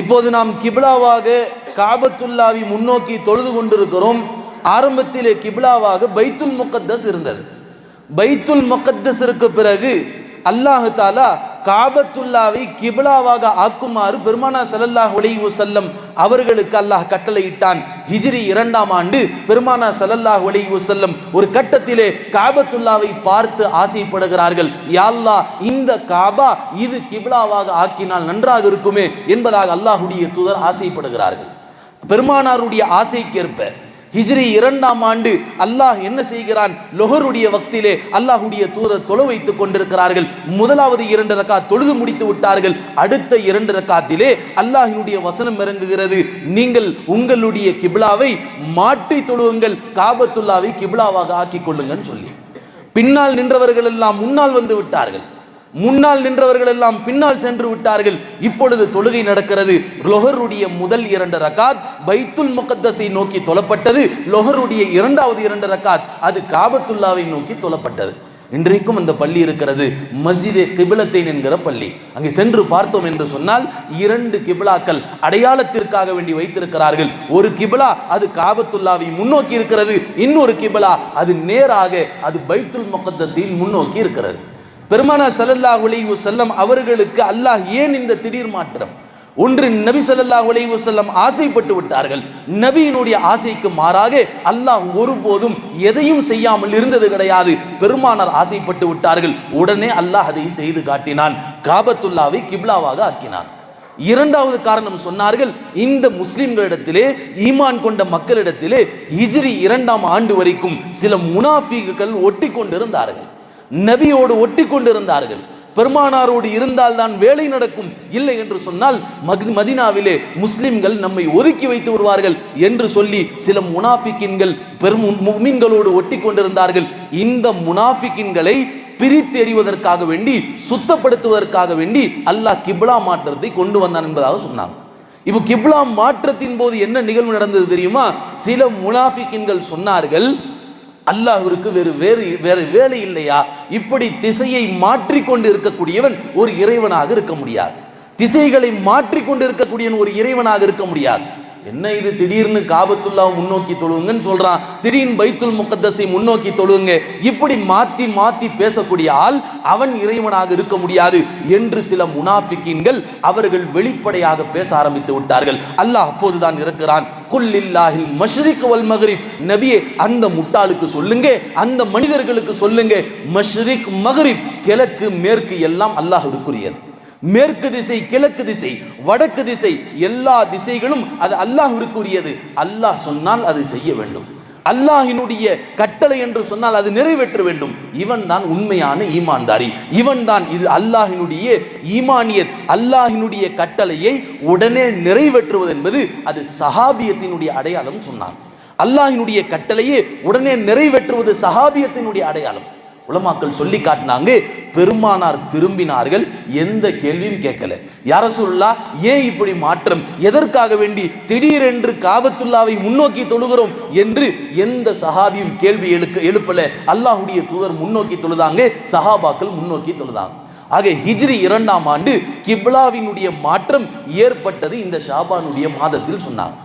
இப்போது நாம் கிபிலாவாக காபத்துல்லாவை முன்னோக்கி தொழுது கொண்டிருக்கிறோம். ஆரம்பத்திலே கிபிலாவாக பைத்துல் முகத்தஸ் இருந்தது. பைத்துல் முகத்தஸிற்கு பிறகு அல்லாஹு தாலா காபத்துல்லாவை கிபிலாவாக ஆக்குமாறு பெருமானா சல்லல்லாஹ் அலைஹி வஸல்லம் அவர்களுக்கு அல்லாஹ் கட்டளையிட்டான். ஹிஜிரி இரண்டாம் ஆண்டு பெருமானா சல்லல்லாஹ் அலைஹி வஸல்லம் ஒரு கட்டத்திலே காபத்துல்லாவை பார்த்து ஆசைப்படுகிறார்கள். யாழ்லா இந்த காபா இது கிபிலாவாக ஆக்கினால் நன்றாக இருக்குமே என்பதாக அல்லாஹுடைய தூதர் ஆசைப்படுகிறார்கள். பெருமானாருடைய ஆசைக்கேற்ப ஹிஜ்ரி இரண்டாம் ஆண்டு அல்லாஹ் என்ன செய்கிறான்? லொஹருடைய வக்திலே அல்லாஹுடைய தூதர் தொழ வைத்துக் கொண்டிருக்கிறார்கள். முதலாவது இரண்டு ரக்கா தொழுது முடித்து விட்டார்கள். அடுத்த இரண்டு ரக்காத்திலே அல்லாஹினுடைய வசனம் இறங்குகிறது. நீங்கள் உங்களுடைய கிபிலாவை மாற்றி தொழுவுங்கள். காபத்துல்லாவை கிபிலாவாக ஆக்கிக் கொள்ளுங்கன்னு சொல்லி. பின்னால் நின்றவர்கள் எல்லாம் முன்னால் வந்து விட்டார்கள். முன்னால் நின்றவர்கள் எல்லாம் பின்னால் சென்று விட்டார்கள். இப்பொழுது தொழுகை நடக்கிறது. லொஹருடைய முதல் இரண்டு ரக்காத் பைத்துல் முகத்தஸை நோக்கி தொலப்பட்டது. லொஹருடைய இரண்டாவது இரண்டு ரக்காத் அது காபத்துல்லாவை நோக்கி தொலப்பட்டது. இன்றைக்கும் அந்த பள்ளி இருக்கிறது. மஸ்ஜிதே கிபிலத்தைன் என்கிற பள்ளி. அங்கே சென்று பார்த்தோம் என்று சொன்னால் இரண்டு கிபிலாக்கள் அடையாளத்திற்காக வேண்டி வைத்திருக்கிறார்கள். ஒரு கிபிலா அது காபத்துல்லாவை முன்னோக்கி இருக்கிறது. இன்னொரு கிபிலா அது நேராக அது பைத்துல் முகத்தஸில் முன்னோக்கி இருக்கிறது. பெருமானா சல்லல்லா அலைஹி செல்லம் அவர்களுக்கு அல்லாஹ் ஏன் இந்த திடீர் மாற்றம்? ஒன்று நபி ஸல்லல்லாஹு அலைஹி செல்லம் ஆசைப்பட்டு விட்டார்கள். நபியினுடைய ஆசைக்கு மாறாக அல்லாஹ் ஒருபோதும் எதையும் செய்யாமல் இருந்தது கிடையாது. பெருமானார் ஆசைப்பட்டு விட்டார்கள். உடனே அல்லாஹ் அதை செய்து காட்டினான். காபத்துல்லாவை கிப்லாவாக ஆக்கினான். இரண்டாவது காரணம் சொன்னார்கள் இந்த முஸ்லிம்களிடத்திலே ஈமான் கொண்ட மக்களிடத்திலே ஹிஜ்ரி இரண்டாம் ஆண்டு வரைக்கும் சில முனாஃபிகுகள் ஒட்டி கொண்டிருந்தார்கள் நபியோடு ஒட்டி கொண்டிருந்தார்கள் பெருமானாரோடு இருந்தால் தான் வேலை நடக்கும். இல்லை என்று சொன்னால் மதினாவிலே மதீனாவிலே முஸ்லிம்கள் நம்மை ஒதுக்கி வைத்து விடுவார்கள் என்று சொல்லி சில முனாஃபிக்கின்கள் பெரும் முமின்களோடு ஒட்டி கொண்டிருந்தார்கள் இந்த முனாஃபிக்கின்களை பிரித்தெறிவதற்காக வேண்டி சுத்தப்படுத்துவதற்காக வேண்டி அல்லாஹ் கிப்லா மாற்றத்தை கொண்டு வந்தான் என்பதாக சொன்னாங்க இப்போ கிப்லா மாற்றத்தின் போது என்ன நிகழ்வு நடந்தது தெரியுமா? சில முனாஃபிக்கின்கள் சொன்னார்கள் அல்லாஹிற்கு வேறு வேறு வேறு வேலை இல்லையா? இப்படி திசையை மாற்றிக்கொண்டு இருக்கக்கூடியவன் ஒரு இறைவனாக இருக்க முடியாது. திசைகளை மாற்றிக்கொண்டு இருக்கக்கூடியவன் ஒரு இறைவனாக இருக்க முடியாது. என்ன இது திடீர்னு காபத்துல்லா முன்னோக்கி தொழுவுங்கன்னு சொல்றான். திடீர்னு பைத்துல் முகத்தசை முன்னோக்கி தொழுவுங்க இப்படி மாத்தி மாத்தி பேசக்கூடிய ஆள் அவன் இறைவனாக இருக்க முடியாது என்று சில முனாஃபிக்கீன்கள் அவர்கள் வெளிப்படையாக பேச ஆரம்பித்து விட்டார்கள். அல்லாஹ் அப்போதுதான் இருக்கிறான் குல்லில்லாஹில் மஷ்ரிக் வல் மகரிப் நபியே அந்த முட்டாளுக்கு சொல்லுங்க அந்த மனிதர்களுக்கு சொல்லுங்க. மஷ்ரிக் மகரிப் கிழக்கு மேற்கு எல்லாம் அல்லாஹ் இருக்குரியது மேற்கு திசை கிழக்கு திசை வடக்கு திசை எல்லா திசைகளும் அது அல்லாஹிற்குரியது அல்லாஹ் சொன்னால் அது செய்ய வேண்டும். அல்லாஹினுடைய கட்டளை என்று சொன்னால் அது நிறைவேற்ற வேண்டும். இவன் தான் உண்மையான ஈமான்தாரி. இவன் தான் இது அல்லாஹினுடைய ஈமானியத் அல்லாஹினுடைய கட்டளையை உடனே நிறைவேற்றுவது என்பது அது சஹாபியத்தினுடைய அடையாளம் சொன்னான் அல்லாஹினுடைய கட்டளையை உடனே நிறைவேற்றுவது சஹாபியத்தினுடைய அடையாளம். உலமாக்கள் சொல்லி காட்டினாங்க பெருமானார் திரும்பினார்கள். எந்த கேள்வியும் கேட்கல. யார சொல்லா ஏன் இப்படி மாற்றம்? எதற்காக வேண்டி திடீரென்று காபத்துல்லாவை முன்னோக்கி தொழுகிறோம் என்று எந்த சஹாபியும் கேள்வி எழுக்க எழுப்பல. அல்லாஹுடைய தூதர் முன்னோக்கி தொழுதாங்க சஹாபாக்கள் முன்னோக்கி தொழுதாங்க. ஆக ஹிஜ்ரி இரண்டாம் ஆண்டு கிப்லாவினுடைய மாற்றம் ஏற்பட்டது இந்த ஷாபானுடைய மாதத்தில் சொன்னாங்க.